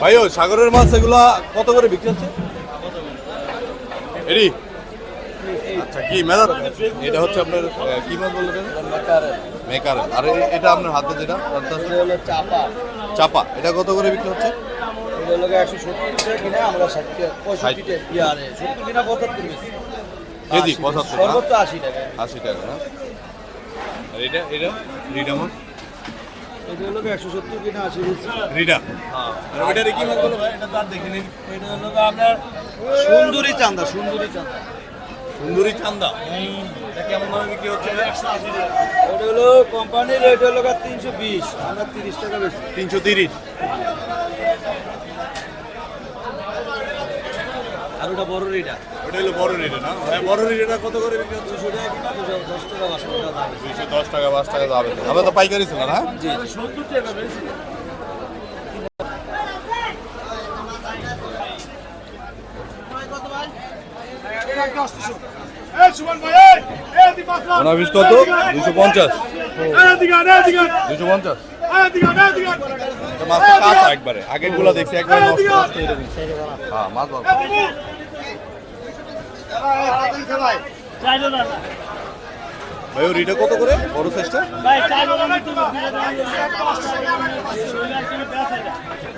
ভাইও সাগরের মাছ এগুলা কত করে বিক্রি হচ্ছে? এরি? আচ্ছা কি মেলার এটা হচ্ছে আপনার কি মাছ বললেন মেকার আর এটা আপনার হাতে যেটা? চাপা। চাপা। এটা কত করে বিক্রি হচ্ছে? কেজি পঁচাত্তর আশি টাকা আশি টাকা। না? আর এটা এটা? এটা লোক একশো সত্তর কিনা আশি রিডা। আর ওইটারে কি মাছ ভাই? এটা তো আর দেখিনি। এটা হলো আপনার সুন্দরী চান্দা সুন্দরী চান্দা। সুন্দরী চান্দা। এটা কেমন দামে বিক্রি হচ্ছে? এটা হলো কোম্পানির রেট হলো তিনশো বিশ। আমরা তিরিশ টাকা বেশি তিনশো তিরিশ। আর ওটা বড় রেটা ওটা হলো বড় রিডা না? ভাই বড় রিডাটা কত করে বিক্রি হচ্ছে দুশো টাকা কিনা? টাকা পাঁচ টাকা দাম দুইশো দশ টাকা পাঁচ টাকা যাবে আমরা তো পাইকারি ছিল না জি সত্তর টাকা বেশি। কত? দুশো পঞ্চাশ। দুশো পঞ্চাশ। মাছ কাঁচা একবারে। আগেরগুলা দেখছি একবারে নষ্ট নষ্ট গেছে। হ্যাঁ মাছ ভালো। ভাই ওর এটা কত করে? বড় সাইজটা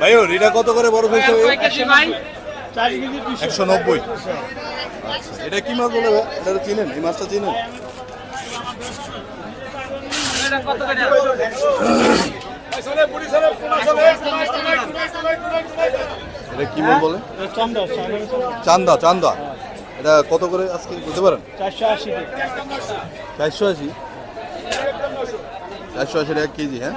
ভাই ওর এটা কত করে বড় সাইজটা একশো নব্বই। এটা কি মাছ বলে এটা চিনেন এই মাছটা চিনেন? এটা কি বলে চান্দা চান্দা এটা কত করে আজকে বলতে পারেন? চারশো আশি চারশো আশি? চারশো আশি টাকা কেজি হ্যাঁ?